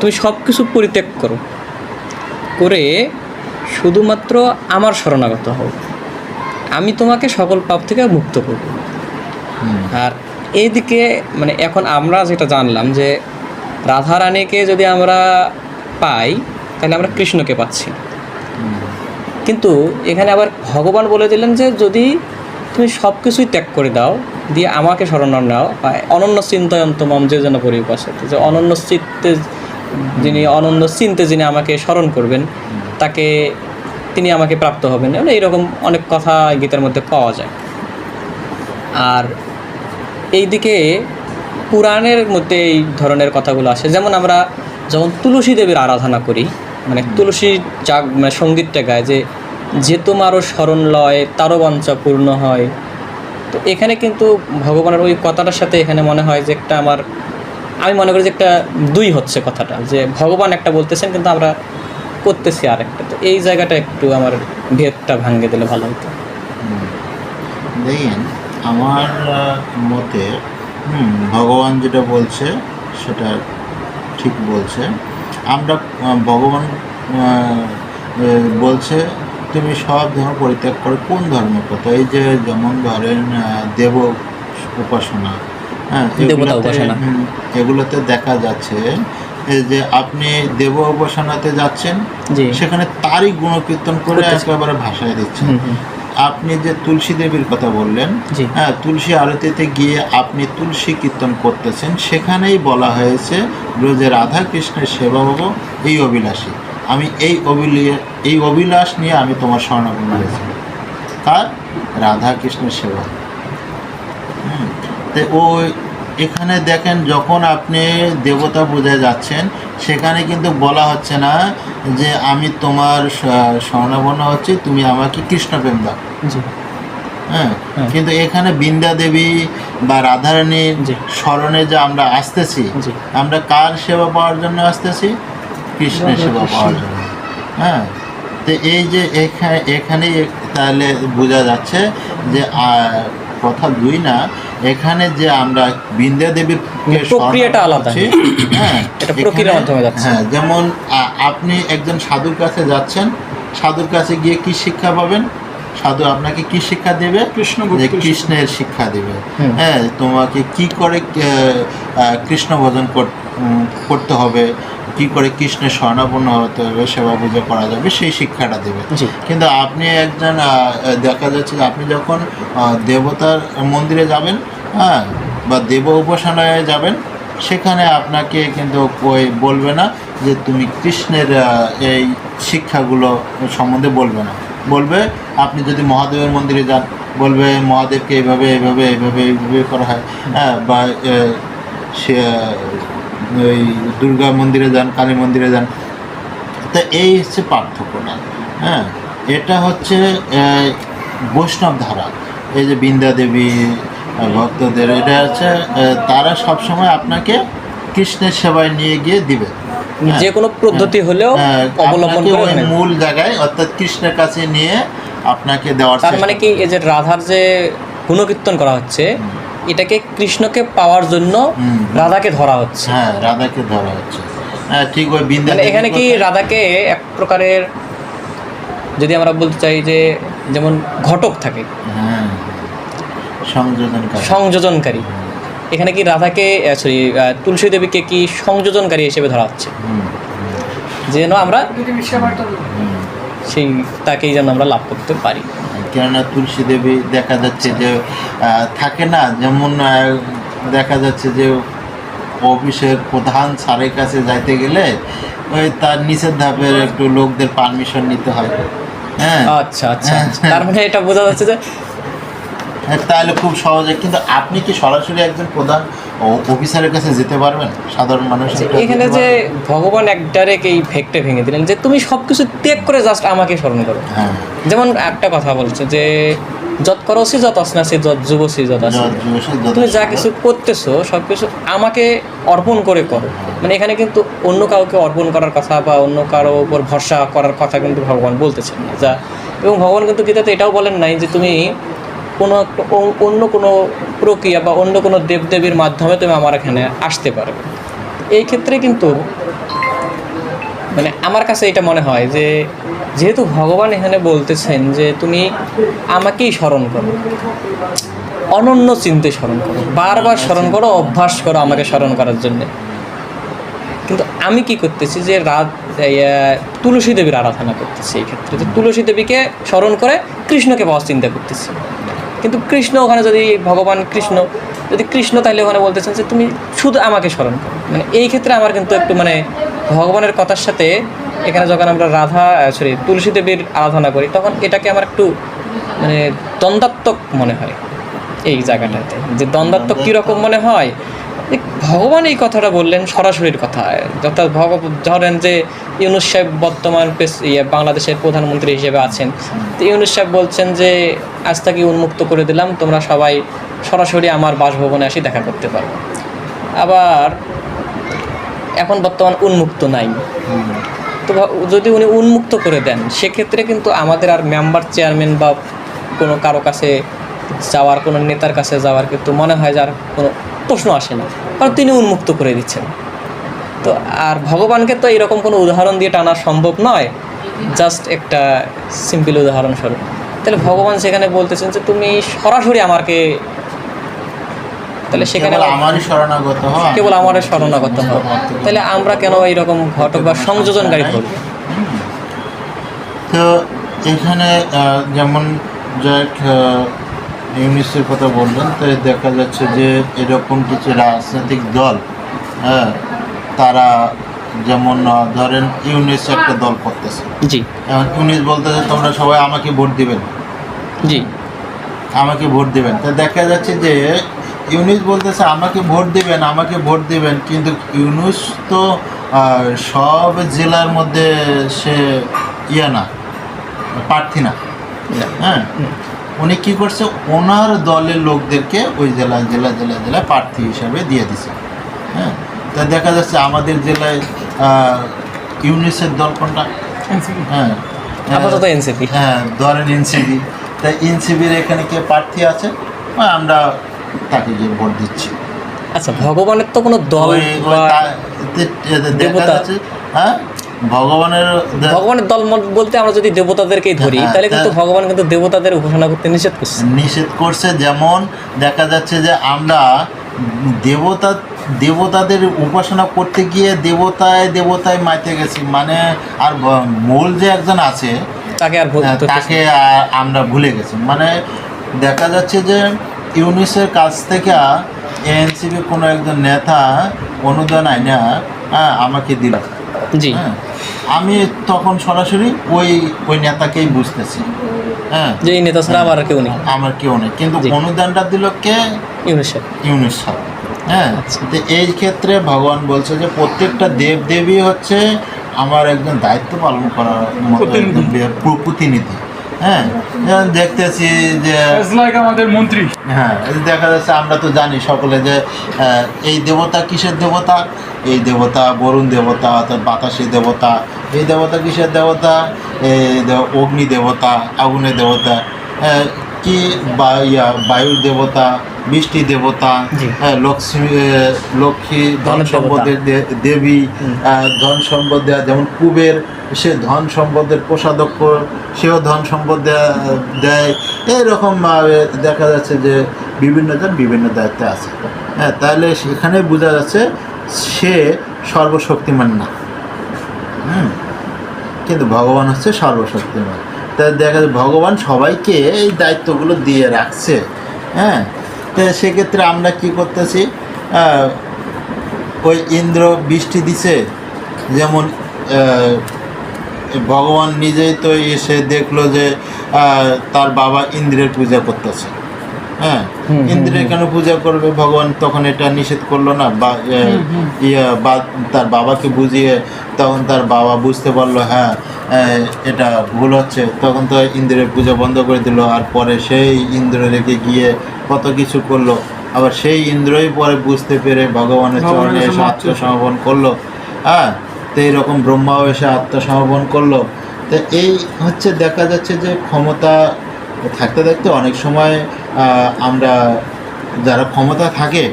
তুমি সব কিছু পরিত্যাগ করো। করে শুধুমাত্র আমার শরণাগত হও। আমি তোমাকে সকল পাপ থেকে মুক্ত করব। আর এইদিকে মানে এখন আমরা যেটা জানলাম যে রাধারানীকে যদি আমরা পাই তাহলে আমরা কৃষ্ণকে পাচ্ছি। কিন্তু এখানে আবার ভগবান বলে দিলেন যে যদি তুমি সব কিছুই ত্যাগ করে দাও দিয়ে আমাকে স্মরণ নাও বা অনন্য চিন্তয়ন্ত মম যে যেন পরিপাশে যে অনন্য চিত্তে যিনি অনন্য চিনতে যিনি আমাকে স্মরণ করবেন, তাকে তিনি আমাকে প্রাপ্ত হবেন। মানে এইরকম অনেক কথা গীতার মধ্যে পাওয়া যায়। আর এইদিকে পুরাণের মধ্যে এই ধরনের কথাগুলো আসে। যেমন আমরা যখন তুলসী দেবীর আরাধনা করি মানে তুলসী জাগ মানে সঙ্গীতটা গায় যে যে তোমারও স্মরণ লয়, তারও বাঞ্ছা পূর্ণ হয়। তো এখানে কিন্তু ভগবানের ওই কথাটার সাথে এখানে মনে হয় যে একটা আমার আমি মনে করি যে একটা দুই হচ্ছে কথাটা, যে ভগবান একটা বলতেছেন কিন্তু আমরা করতেছি আর একটা তো এই জায়গাটা একটু আমার ভেদটা ভাঙে দিলে ভালো হতো। দেখেন, আমার মতে ভগবান যেটা বলছে সেটা ঠিক বলছে। আমরা ভগবান বলছে, তুমি সব ধর্ম পরিত্যাগ করো। কোন ধর্মের কথা? এই যে যেমন ধরেন দেব উপাসনা। দেবতা এগুলোতে- উপাসনা। এগুলোতে দেখা যাচ্ছে যে আপনি দেব উপাসনাতে যাচ্ছেন সেখানে তারই গুণকীর্তন করে। একেবারে ভাষায় দিচ্ছেন। আপনি যে তুলসী দেবীর কথা বললেন হ্যাঁ তুলসী আরতিতে গিয়ে আপনি তুলসী কীর্তন করতেছেন সেখানেই বলা হয়েছে যে রাধা কৃষ্ণের সেবা হব এই অভিলাষী। আমি এই অভিলি এই অভিলাষ নিয়ে আমি তোমার স্বর্ণাপন্ন হয়েছি। কার? রাধা কৃষ্ণের সেবা। তো ও এখানে দেখেন যখন আপনি দেবতা পূজায় যাচ্ছেন সেখানে কিন্তু বলা হচ্ছে না যে আমি তোমার স- স্বর্ণাপন্ন হচ্ছি তুমি আমাকে কৃষ্ণপ্রেম দাও। হ্যাঁ হ্যাঁ। কিন্তু এখানে বৃন্দা দেবী বা রাধারানীর জি। স্মরণে যে আমরা আসতেছি আমরা কার সেবা পাওয়ার জন্য আসতেছি? কৃষ্ণের সেবা পাওয়ার জন্য। হ্যাঁ তো এই যে এখানে এখানেই তাহলে বোঝা যাচ্ছে যে কথা দুই না এখানে যে আমরা বৃন্দা দেবীর প্রক্রিয়াটা আলাদা। হ্যাঁ এটা প্রক্রিয়ার মাধ্যমে যাচ্ছে। হ্যাঁ যেমন আপনি একজন সাধুর কাছে যাচ্ছেন সাধুর কাছে গিয়ে কি শিক্ষা পাবেন? সাধু আপনাকে কি শিক্ষা দেবে? কৃষ্ণ কৃষ্ণের শিক্ষা দেবে। হ্যাঁ তোমাকে কি করে আহ, আহ, কৃষ্ণ ভজন কর- করতে হবে? কি করে কৃষ্ণের স্বর্ণাপন্ন হতে হবে সেবা পূজা করা যাবে সেই শিক্ষাটা দেবে। কিন্তু আপনি একজন দেখা যাচ্ছে যে আপনি যখন দেবতার মন্দিরে যাবেন হ্যাঁ বা দেব উপাসনায় যাবেন সেখানে আপনাকে কিন্তু ওই বলবে না যে তুমি কৃষ্ণের এই শিক্ষাগুলো সম্বন্ধে বলবে না। বলবে আপনি যদি মহাদেবের মন্দিরে যান। বলবে মহাদেবকে এইভাবে এইভাবে এইভাবে এইভাবে করা হয়। হ্যাঁ বা সে ওই দুর্গা মন্দিরে যান কালী মন্দিরে যান। তা এই হচ্ছে পার্থক্যটা হ্যাঁ? এটা হচ্ছে বৈষ্ণব ধারা। এই যে বৃন্দা দেবী ভক্তদের এটা হচ্ছে তারা সবসময় আপনাকে কৃষ্ণের সেবায় নিয়ে গিয়ে দিবে। হ্যাঁ। যে কোনো পদ্ধতি হলেও হ্যাঁ, অবলম্বন করে ওই মূল জায়গায় অর্থাৎ কৃষ্ণের কাছে নিয়ে আপনাকে দেওয়ার তার মানে কি এই যে রাধার যে গুণকীর্তন করা হচ্ছে এটাকে কৃষ্ণকে পাওয়ার জন্য রাধাকে ধরা হচ্ছে। হ্যাঁ রাধাকে ধরা হচ্ছে। হ্যাঁ ঠিক ওই বৃন্দা মানে এখানে কি রাধাকে এক প্রকারের যদি আমরা বলতে চাই যে যেমন ঘটক থাকে হ্যাঁ সংযোজনকারী। এখানে কি রাধাকে সরি তুলসী দেবীকে কি সংযোজনকারী হিসেবে ধরা হচ্ছে? যেন আমরা। সেই তাকেই যেন আমরা লাভ করতে পারি। কেননা তুলসী দেবী দেখা যাচ্ছে যে থাকে না যেমন দেখা যাচ্ছে যে অফিসের প্রধান স্যারের কাছে যাইতে গেলে ওই তার নিচের ধাপের একটু লোকদের পারমিশন নিতে হয়। হ্যাঁ। আচ্ছা আচ্ছা আচ্ছা। তার মানে এটা বোঝা যাচ্ছে যে হ্যাঁ, তাহলে খুব সহজে। কিন্তু আপনি কি সরাসরি একজন প্রধান অফিসারের কাছে যেতে পারবেন? সাধারণ কাছে আচ্ছা, এখানে যে ভগবান এক ডাইরেক্ট এই ফেকটে ভেঙে দিলেন যে তুমি সব কিছু ত্যাগ করে জাস্ট আমাকে স্মরণ করো। হ্যাঁ। যেমন একটা কথা বলছে যে যত করসি যত অসনাসি যত যুবসি যত তুমি যা কিছু করতেছো সব কিছু আমাকে অর্পণ করে করো। মানে এখানে কিন্তু অন্য কাউকে অর্পণ করার কথা বা অন্য কারও উপর ভরসা করার কথা কিন্তু ভগবান বলতেছেন না। যা এবং ভগবান কিন্তু গীতাতে এটাও বলেন নাই যে তুমি কোনো একটা অন্য কোনো প্রক্রিয়া বা অন্য কোনো দেবদেবীর মাধ্যমে তুমি আমার এখানে আসতে পারবে এই ক্ষেত্রে কিন্তু মানে আমার কাছে এটা মনে হয় যে, যেহেতু ভগবান এখানে বলতেছেন যে, তুমি আমাকেই স্মরণ করো। অনন্য চিন্তে স্মরণ করো। বারবার স্মরণ করো, অভ্যাস করো আমাকে স্মরণ করার জন্যে। কিন্তু আমি কি করতেছি যে, রাত তুলসী দেবীর আরাধনা করতেছি এই ক্ষেত্রে। যে তুলসী দেবীকে স্মরণ করে কৃষ্ণকে পাওয়ার চিন্তা করতেছি। কিন্তু কৃষ্ণ ওখানে যদি ভগবান কৃষ্ণ, যদি কৃষ্ণ তাহলে ওখানে বলতেছেন যে তুমি শুধু আমাকে স্মরণ করো। মানে এই ক্ষেত্রে আমার কিন্তু একটু মানে ভগবানের কথার সাথে এখানে যখন আমরা রাধা সরি তুলসী দেবীর আরাধনা করি, তখন এটাকে আমার একটু মানে দ্বন্দ্বাত্মক মনে হয়। এই জায়গাটাতে। যে দ্বন্দ্বাত্মক কীরকম মনে হয় ভগবান এই কথাটা বললেন সরাসরির কথা অর্থাৎ ভগ ধরেন যে ইউনুস সাহেব বর্তমান ইয়ে বাংলাদেশের প্রধানমন্ত্রী হিসেবে আছেন। তো ইউনুস সাহেব বলছেন যে, আজ তাকে উন্মুক্ত করে দিলাম, তোমরা সবাই সরাসরি আমার বাসভবনে আসি দেখা করতে পারো। আবার এখন বর্তমান উন্মুক্ত নাই। তো যদি উনি উন্মুক্ত করে দেন, সেক্ষেত্রে কিন্তু আমাদের আর মেম্বার চেয়ারম্যান বা কোনো কারও কাছে যাওয়ার, কোনো নেতার কাছে যাওয়ার কিন্তু মনে হয় যে আর কোনো প্রশ্ন আসে না কারণ তিনি উন্মুক্ত করে দিচ্ছেন। তো আর ভগবানকে তো এরকম কোনো উদাহরণ দিয়ে টানা সম্ভব নয় জাস্ট একটা সিম্পল উদাহরণস্বরূপ। তাহলে ভগবান সেখানে বলতেছেন যে তুমি সরাসরি আমাকে তাহলে সেখানে কেবল শরণাগত আমার শরণাগত হওয়া তাহলে আমরা কেন এইরকম ঘটক বা সংযোজনকারী করব তো এখানে যেমন যাক ইউনিসের কথা বললেন তাই দেখা যাচ্ছে যে এরকম কিছু রাজনৈতিক দল হ্যাঁ তারা যেমন ধরেন ইউনিস একটা দল করতেছে। জি। ইউনিস বলতেছে তোমরা সবাই আমাকে ভোট দিবেন। জি। আমাকে ভোট দিবেন। তো দেখা যাচ্ছে যে ইউনিস বলতেছে আমাকে ভোট দিবেন আমাকে ভোট দিবেন কিন্তু ইউনুস তো সব জেলার মধ্যে সে ইয়ে না প্রার্থী না। হ্যাঁ উনি কী করছে? ওনার দলের লোকদেরকে ওই জেলা জেলা জেলা জেলায় প্রার্থী হিসাবে দিয়ে দিছে। হ্যাঁ? তা দেখা যাচ্ছে আমাদের জেলায় ইউনিসের দল কোনটা? হ্যাঁ। আপাতত এনসিপি। হ্যাঁ ধরেন এনসিবি তাই এনসিবির এখানে কে প্রার্থী আছে? আমরা তাকে গিয়ে ভোট দিচ্ছি। আচ্ছা ভগবানের তো কোনো দল হ্যাঁ? ভগবানের ভগবানের দল বলতে আমরা যদি দেবতাদেরকেই ধরি হ্যাঁ, তাহলে কিন্তু ভগবান কিন্তু দেবতাদের উপাসনা করতে নিষেধ করছে। নিষেধ করছে যেমন দেখা যাচ্ছে যে আমরা দেবতা দেবতাদের উপাসনা করতে গিয়ে দেবতায় দেবতায় মাইতে গেছি। মানে আর মূল যে একজন আছে তাকে আর হ্যাঁ, তাকে আমরা ভুলে গেছি। মানে দেখা যাচ্ছে যে ইউনিসের কাছ থেকে এএনসিবি কোনো একজন নেতা অনুদান আইনা হ্যাঁ, আমাকে দিল। জি। হ্যাঁ আমি তখন সরাসরি ওই ওই নেতাকেই বুঝতেছি। হ্যাঁ। যে এই নেতা ছাড়া আমার আর কেউ নেই। আমার কেউ নেই। কিন্তু। অনুদানটা দিল কে? ইউনিসেফ ইউনিস হ্যাঁ। আচ্ছা। তো এই ক্ষেত্রে ভগবান বলছে যে প্রত্যেকটা দেব দেবী হচ্ছে আমার একজন দায়িত্ব পালন করার প্রতিনিধি। হ্যাঁ যেমন দেখতেছি যে আমাদের মন্ত্রী। হ্যাঁ দেখা যাচ্ছে আমরা তো জানি সকলে যে এই দেবতা কিসের দেবতা? এই দেবতা বরুণ দেবতা অর্থাৎ বাতাসী দেবতা। এই দেবতা কিসের দেবতা? এই অগ্নি দেবতা আগুনের দেবতা। কি বায়ুর দেবতা বৃষ্টি দেবতা হ্যাঁ, লক্ষ্মী লক্ষ্মী ধন সম্পদের দেবী ধন সম্পদ দেয়া যেমন কুবের সে ধন সম্পদের কোষাধ্যক্ষ সেও ধন সম্পদ দেয়া- দেয়। এইরকম দেখা যাচ্ছে যে বিভিন্ন জন বিভিন্ন দায়িত্বে আছে। হ্যাঁ তাহলে সেখানে বোঝা যাচ্ছে সে সর্বশক্তিমান না। হুম কিন্তু ভগবান হচ্ছে সর্বশক্তিমান। তাই দেখা যায় ভগবান সবাইকে এই দায়িত্বগুলো দিয়ে রাখছে। হ্যাঁ? তো সেক্ষেত্রে আমরা কি করতেছি? ওই ইন্দ্র বৃষ্টি দিছে, যেমন ভগবান নিজেই তো এসে দেখল যে তার বাবা ইন্দ্রের পূজা করতেছে। হ্যাঁ ইন্দ্রের কেন পূজা করবে? ভগবান তখন এটা নিষেধ করল না। বা বা তার বাবাকে বুঝিয়ে তখন তার বাবা বুঝতে পারল হ্যাঁ এটা ভুল হচ্ছে। তখন তো ইন্দ্রের পূজা বন্ধ করে দিল আর পরে সেই ইন্দ্র রেখে গিয়ে কত কিছু করল। আবার সেই ইন্দ্রই পরে বুঝতে পেরে ভগবানের চরণে এসে আত্মসমর্পণ করল। হ্যাঁ তো এইরকম ব্রহ্মাও এসে আত্মসমর্পণ করল। তো এই হচ্ছে দেখা যাচ্ছে যে ক্ষমতা থাকতে থাকতে অনেক সময় আমরা যারা ক্ষমতা থাকে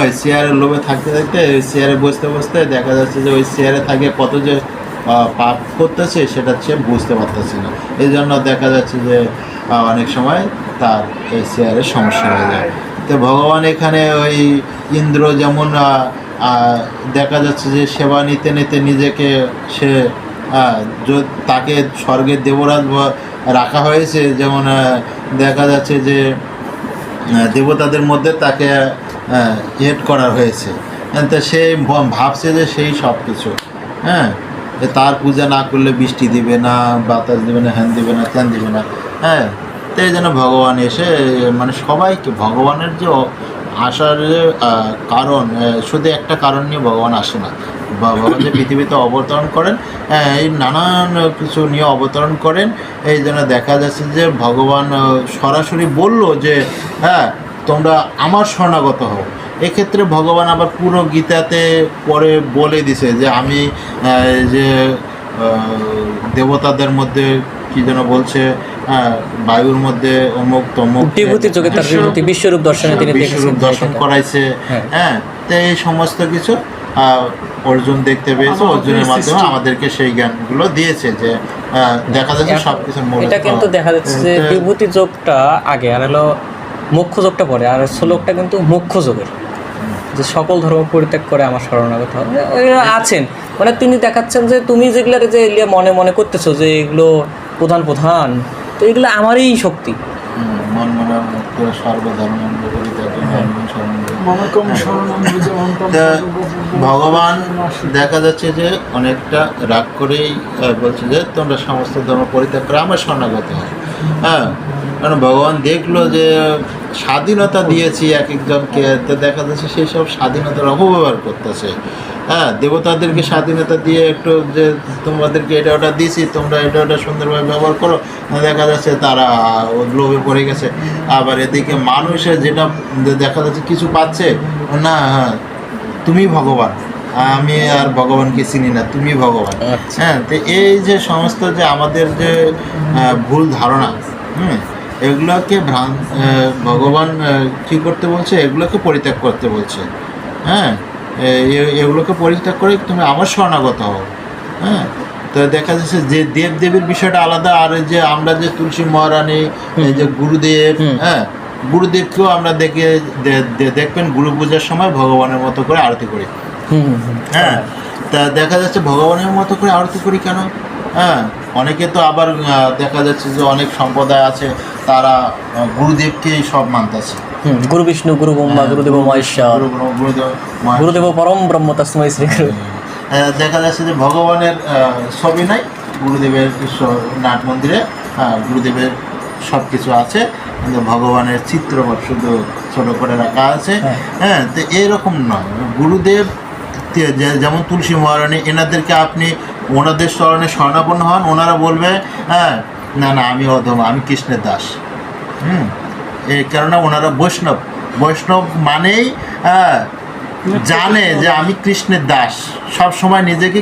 ওই চেয়ারের লোভে থাকতে থাকতে ওই চেয়ারে বসতে বসতে দেখা যাচ্ছে যে ওই চেয়ারে থাকে কত যে পাপ করতেছে সেটা সে বুঝতে পারতেছে না। এই জন্য দেখা যাচ্ছে যে অনেক সময় তার এই চেয়ারের সমস্যা হয়ে যায়। তো ভগবান এখানে ওই ইন্দ্র যেমন দেখা যাচ্ছে যে সেবা নিতে নিতে নিজেকে সে তাকে স্বর্গের দেবরাজ রাখা হয়েছে যেমন দেখা যাচ্ছে যে দেবতাদের মধ্যে তাকে হেড করা হয়েছে। হ্যাঁ, তো সে ভাবছে যে সেই সব কিছু। হ্যাঁ তার পূজা না করলে বৃষ্টি দিবে না বাতাস দিবে না হ্যান দিবে না ত্যান দিবে না। হ্যাঁ তো এই জন্য ভগবান এসে মানে সবাইকে ভগবানের যে আসার কারণ শুধু একটা কারণ নিয়ে ভগবান আসে না। বা ভগবান যে পৃথিবীতে অবতরণ করেন হ্যাঁ, এই নানান কিছু নিয়ে অবতরণ করেন এই জন্য দেখা যাচ্ছে যে ভগবান সরাসরি বলল যে হ্যাঁ তোমরা আমার শরণাগত হও। এক্ষেত্রে ভগবান আবার পুরো গীতাতে পরে বলে দিছে যে আমি যে দেবতাদের মধ্যে কি যেন বলছে হ্যাঁ, বায়ুর মধ্যে অমুক তমুক বিভূতি যোগে তার বিশ্বরূপ দর্শনে তিনি বিশ্বরূপ দর্শন করাইছে। হ্যাঁ। হ্যাঁ তো এই সমস্ত কিছু অর্জুন দেখতে পেয়েছে অর্জুনের মাধ্যমে আমাদেরকে সেই জ্ঞানগুলো দিয়েছে যে দেখা যাচ্ছে এখন সব কিছুর মূল এটা কিন্তু দেখা যাচ্ছে যে বিভূতি যোগটা আগে আর হলো মুখ্য যোগটা পরে আর শ্লোকটা কিন্তু মুখ্য যোগের। যে সকল ধর্ম পরিত্যাগ করে আমার শরণাগত হবে। আছেন। মানে তিনি দেখাচ্ছেন যে তুমি যেগুলো যে এগুলো মনে মনে করতেছো যে এগুলো প্রধান প্রধান তো এগুলো আমারই শক্তি। মন মনে সর্বধর্ম ভগবান দেখা যাচ্ছে যে অনেকটা রাগ করেই বলছে যে তোমরা সমস্ত ধর্ম পরিত্যাগ করে আমার শরণাগত। হয় হ্যাঁ কারণ ভগবান দেখল যে স্বাধীনতা দিয়েছি এক একজনকে তো দেখা যাচ্ছে সেই সব স্বাধীনতার অপব্যবহার করতেছে। হ্যাঁ দেবতাদেরকে স্বাধীনতা দিয়ে একটু যে তোমাদেরকে এটা ওটা দিয়েছি তোমরা এটা ওটা সুন্দরভাবে ব্যবহার করো। দেখা যাচ্ছে তারা লোভে পড়ে গেছে। আবার এদিকে মানুষের যেটা দেখা যাচ্ছে কিছু পাচ্ছে না হ্যাঁ তুমি ভগবান। আমি আর ভগবানকে চিনি না তুমি ভগবান। আচ্ছা। হ্যাঁ তো এই যে সমস্ত যে আমাদের যে ভুল ধারণা হুম এগুলোকে ভ্রান ভগবান কী করতে বলছে? এগুলোকে পরিত্যাগ করতে বলছে। হ্যাঁ এগুলোকে পরিত্যাগ করে তুমি আমার শরণাগত হও। হ্যাঁ? তো দেখা যাচ্ছে যে দেব দেবীর বিষয়টা আলাদা আর যে আমরা যে তুলসী মহারানী এই যে গুরুদেব হ্যাঁ? গুরুদেবকেও আমরা দেখে দেখবেন গুরু পূজার সময় ভগবানের মতো করে আরতি করি। হ্যাঁ? তা দেখা যাচ্ছে ভগবানের মতো করে আরতি করি কেন? হ্যাঁ? অনেকে তো আবার দেখা যাচ্ছে যে অনেক সম্প্রদায় আছে তারা গুরুদেবকেই সব মানতেছে। গুরু বিষ্ণু গুরু ব্রহ্মা গুরুদেব মহেশ্বর। গুরুদেব। পরম ব্রহ্ম তসময় শ্রী গুরু দেখা যাচ্ছে যে ভগবানের ছবি নাই গুরুদেবের নাট মন্দিরে হ্যাঁ, গুরুদেবের সব কিছু আছে কিন্তু ভগবানের চিত্র শুধু ছোট করে রাখা আছে। হ্যাঁ। হ্যাঁ তো এরকম নয়। গুরুদেব যেমন তুলসী মহারানী এনাদেরকে আপনি ওনাদের স্মরণে স্বর্ণাপন্ন হন ওনারা বলবে হ্যাঁ না না আমি অধম আমি কৃষ্ণের দাস। হুম। কেননা ওনারা বৈষ্ণব। বৈষ্ণব মানেই হ্যাঁ জানে যে আমি কৃষ্ণের দাস। সব সময় নিজেকে